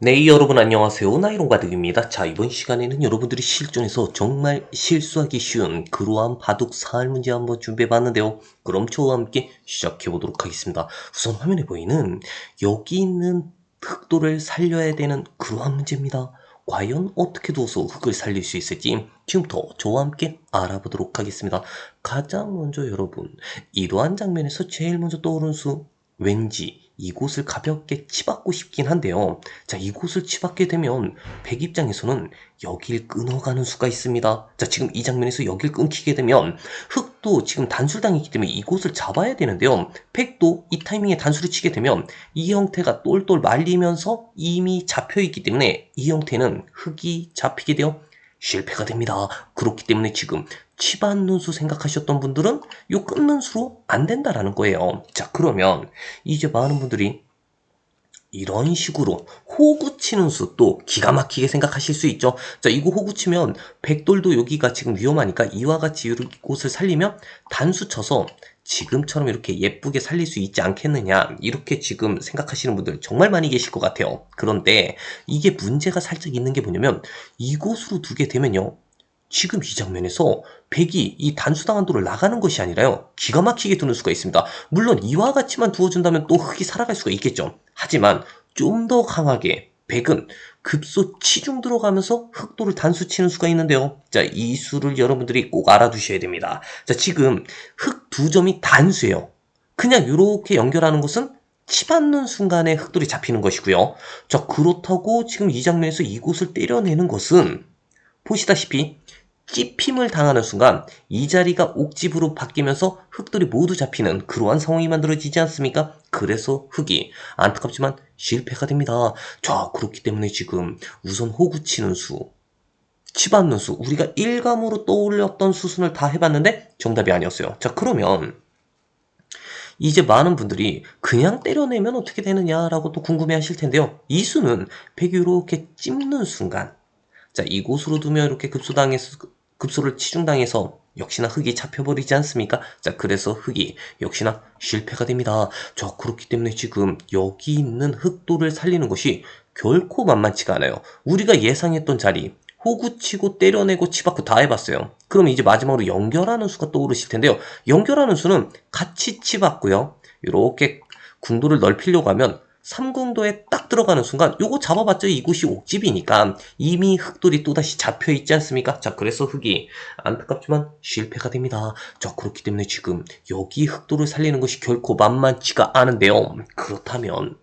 네, 여러분 안녕하세요. 나이롱바둑입니다. 자, 이번 시간에는 여러분들이 실전에서 정말 실수하기 쉬운 그러한 바둑 사활 문제 한번 준비해봤는데요. 그럼 저와 함께 시작해보도록 하겠습니다. 우선 화면에 보이는 여기 있는 흑도를 살려야 되는 그러한 문제입니다. 과연 어떻게 두어서 흑을 살릴 수 있을지 지금부터 저와 함께 알아보도록 하겠습니다. 가장 먼저 여러분, 이러한 장면에서 제일 먼저 떠오르는 수 왠지 이곳을 가볍게 치받고 싶긴 한데요. 자, 이곳을 치받게 되면 백 입장에서는 여길 끊어가는 수가 있습니다. 자, 지금 이 장면에서 여길 끊기게 되면 흑도 지금 단술당했기 때문에 이곳을 잡아야 되는데요. 백도 이 타이밍에 단수를 치게 되면 이 형태가 똘똘 말리면서 이미 잡혀있기 때문에 이 형태는 흑이 잡히게 되어 실패가 됩니다. 그렇기 때문에 지금 치받는 수 생각하셨던 분들은 요 끊는 수로 안 된다라는 거예요. 자, 그러면 이제 많은 분들이 이런 식으로 호구 치는 수도 기가 막히게 생각하실 수 있죠. 자, 이거 호구 치면 백돌도 여기가 지금 위험하니까 이와 같이 이곳을 살리면 단수 쳐서 지금처럼 이렇게 예쁘게 살릴 수 있지 않겠느냐 이렇게 지금 생각하시는 분들 정말 많이 계실 것 같아요. 그런데 이게 문제가 살짝 있는 게 뭐냐면 이곳으로 두게 되면요. 지금 이 장면에서 백이 이 단수당 한 도를 나가는 것이 아니라요. 기가 막히게 두는 수가 있습니다. 물론 이와 같이만 두어준다면 또 흑이 살아갈 수가 있겠죠. 하지만 좀 더 강하게 백은 급소 치중 들어가면서 흑도를 단수 치는 수가 있는데요. 자, 이 수를 여러분들이 꼭 알아두셔야 됩니다. 자, 지금 흑 두 점이 단수예요. 그냥 이렇게 연결하는 것은 치받는 순간에 흑돌이 잡히는 것이고요. 자, 그렇다고 지금 이 장면에서 이곳을 때려내는 것은 보시다시피 찝힘을 당하는 순간 이 자리가 옥집으로 바뀌면서 흑돌이 모두 잡히는 그러한 상황이 만들어지지 않습니까? 그래서 흑이 안타깝지만 실패가 됩니다. 자, 그렇기 때문에 지금 우선 호구 치는 수, 치받는 수, 우리가 일감으로 떠올렸던 수순을 다 해봤는데 정답이 아니었어요. 자, 그러면 이제 많은 분들이 그냥 때려내면 어떻게 되느냐라고 또 궁금해 하실 텐데요. 이 수는 백이 이렇게 찝는 순간, 자, 이곳으로 두면 이렇게 급소당해서 급소를 치중당해서 역시나 흑이 잡혀버리지 않습니까? 자, 그래서 흑이 역시나 실패가 됩니다. 자, 그렇기 때문에 지금 여기 있는 흑도를 살리는 것이 결코 만만치가 않아요. 우리가 예상했던 자리, 호구 치고 때려내고 치받고 다 해봤어요. 그럼 이제 마지막으로 연결하는 수가 떠오르실 텐데요. 연결하는 수는 같이 치받고요. 이렇게 궁도를 넓히려고 하면 삼궁도에 딱 들어가는 순간 요거 잡아봤자 이곳이 옥집이니까 이미 흑돌이 또다시 잡혀있지 않습니까? 자 그래서 흑이 안타깝지만 실패가 됩니다. 자 그렇기 때문에 지금 여기 흑돌을 살리는 것이 결코 만만치가 않은데요. 그렇다면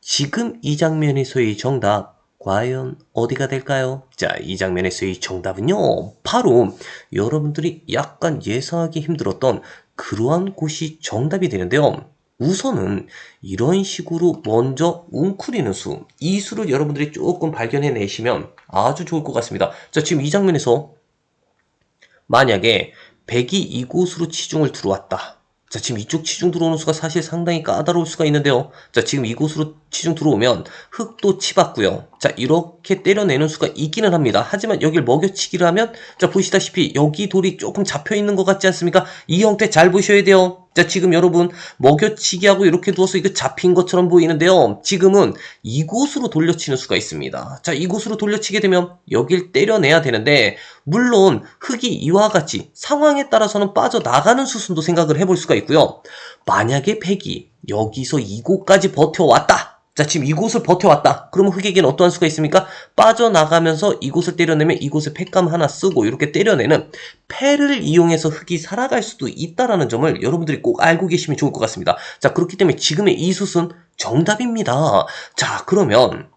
지금 이 장면에서의 정답 과연 어디가 될까요? 자, 이 장면에서의 정답은요. 바로 여러분들이 약간 예상하기 힘들었던 그러한 곳이 정답이 되는데요. 우선은 이런 식으로 먼저 웅크리는 수, 이 수를 여러분들이 조금 발견해 내시면 아주 좋을 것 같습니다. 자, 지금 이 장면에서 만약에 백이 이곳으로 치중을 들어왔다. 자, 지금 이쪽 치중 들어오는 수가 사실 상당히 까다로울 수가 있는데요. 자, 지금 이곳으로 치중 들어오면 흑도 치받고요. 자, 이렇게 때려내는 수가 있기는 합니다. 하지만 여길 먹여치기를 하면, 자, 보시다시피 여기 돌이 조금 잡혀 있는 것 같지 않습니까? 이 형태 잘 보셔야 돼요. 자, 지금 여러분, 먹여치기 하고 이렇게 두어서 이거 잡힌 것처럼 보이는데요. 지금은 이곳으로 돌려치는 수가 있습니다. 자, 이곳으로 돌려치게 되면 여길 때려내야 되는데, 물론 흙이 이와 같이 상황에 따라서는 빠져나가는 수순도 생각을 해볼 수가 있고요. 만약에 백이 여기서 이곳까지 버텨왔다. 자, 지금 이곳을 버텨왔다. 그러면 흑에게는 어떠한 수가 있습니까? 빠져나가면서 이곳을 때려내면 이곳에 팩감 하나 쓰고 이렇게 때려내는 패를 이용해서 흑이 살아갈 수도 있다라는 점을 여러분들이 꼭 알고 계시면 좋을 것 같습니다. 자, 그렇기 때문에 지금의 이 숫은 정답입니다. 자, 그러면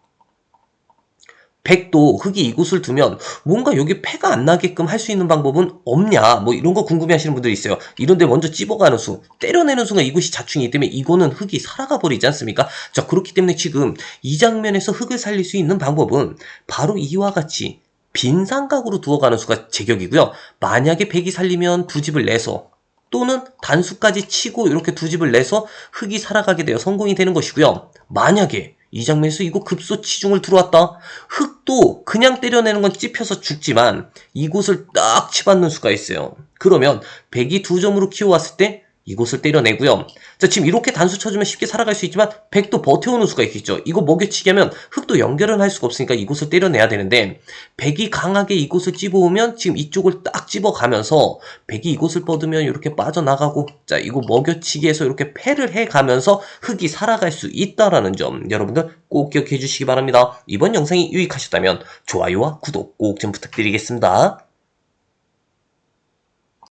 백도 흙이 이곳을 두면 뭔가 여기 폐가 안 나게끔 할 수 있는 방법은 없냐? 뭐 이런 거 궁금해 하시는 분들이 있어요. 이런데 먼저 찝어가는 수 때려내는 순간 이곳이 자충이기 때문에 이거는 흙이 살아가 버리지 않습니까? 자 그렇기 때문에 지금 이 장면에서 흙을 살릴 수 있는 방법은 바로 이와 같이 빈 삼각으로 두어가는 수가 제격이고요. 만약에 백이 살리면 두 집을 내서 또는 단수까지 치고 이렇게 두 집을 내서 흙이 살아가게 되어 성공이 되는 것이고요 만약에 이 장면에서 이거 급소 치중을 들어왔다. 흙도 그냥 때려내는 건 찝혀서 죽지만 이곳을 딱 치받는 수가 있어요. 그러면 백이 두 점으로 키워왔을 때 이곳을 때려내고요. 자, 지금 이렇게 단수 쳐주면 쉽게 살아갈 수 있지만 백도 버텨오는 수가 있겠죠. 이거 먹여치기 하면 흑도 연결은 할 수가 없으니까 이곳을 때려내야 되는데 백이 강하게 이곳을 찝어오면 지금 이쪽을 딱 찝어가면서 백이 이곳을 뻗으면 이렇게 빠져나가고 자 이거 먹여치기해서 이렇게 패를 해가면서 흑이 살아갈 수 있다라는 점 여러분들 꼭 기억해 주시기 바랍니다. 이번 영상이 유익하셨다면 좋아요와 구독 꼭 좀 부탁드리겠습니다.